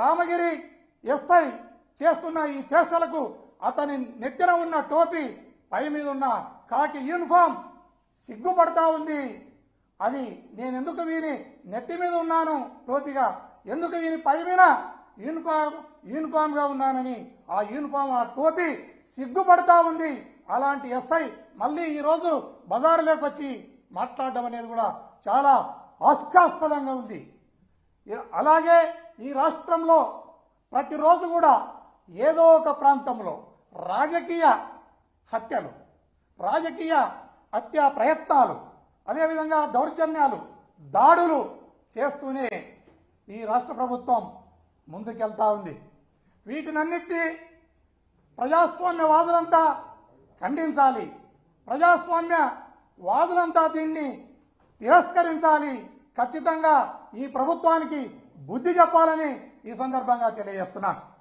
Ramagiri SI చేస్తున్న ఈ చేష్టలకు అతని నెత్తిన ఉన్న టోపీ పై మీద ఉన్న కాకి యూనిఫామ్ సిగ్గుపడతా ఉంది. అది నేను ఎందుకు వీని నెత్తి మీద ఉన్నాను టోపీగా? ఎందుకు వీని పై మీద యూనిఫామ్ యూనిఫామ్గా ఉన్నానని ఆ యూనిఫామ్ ఆ టోపీ సిగ్గుపడతా ఉంది? అలాంటి ఎస్ఐ మళ్ళీ ఈరోజు బజారులోకి వచ్చి మాట్లాడడం అనేది కూడా చాలా హాస్యాస్పదంగా ఉంది. అలాగే ఈ రాష్ట్రంలో ప్రతిరోజు కూడా ఏదో ఒక ప్రాంతంలో రాజకీయ హత్యలు రాజకీయ హత్యా ప్రయత్నాలు అదేవిధంగా దౌర్జన్యాలు దాడులు చేస్తూనే ఈ రాష్ట్ర ప్రభుత్వం ముందుకెళ్తా ఉంది. వీటినన్నిటి ప్రజాస్వామ్యవాదులంతా ఖండించాలి. ప్రజాస్వామ్య వాదులంతా దీన్ని తిరస్కరించాలి. ఖచ్చితంగా ఈ ప్రభుత్వానికి బుద్ధి చెప్పాలని ఈ సందర్భంగా తెలియజేస్తున్నాను.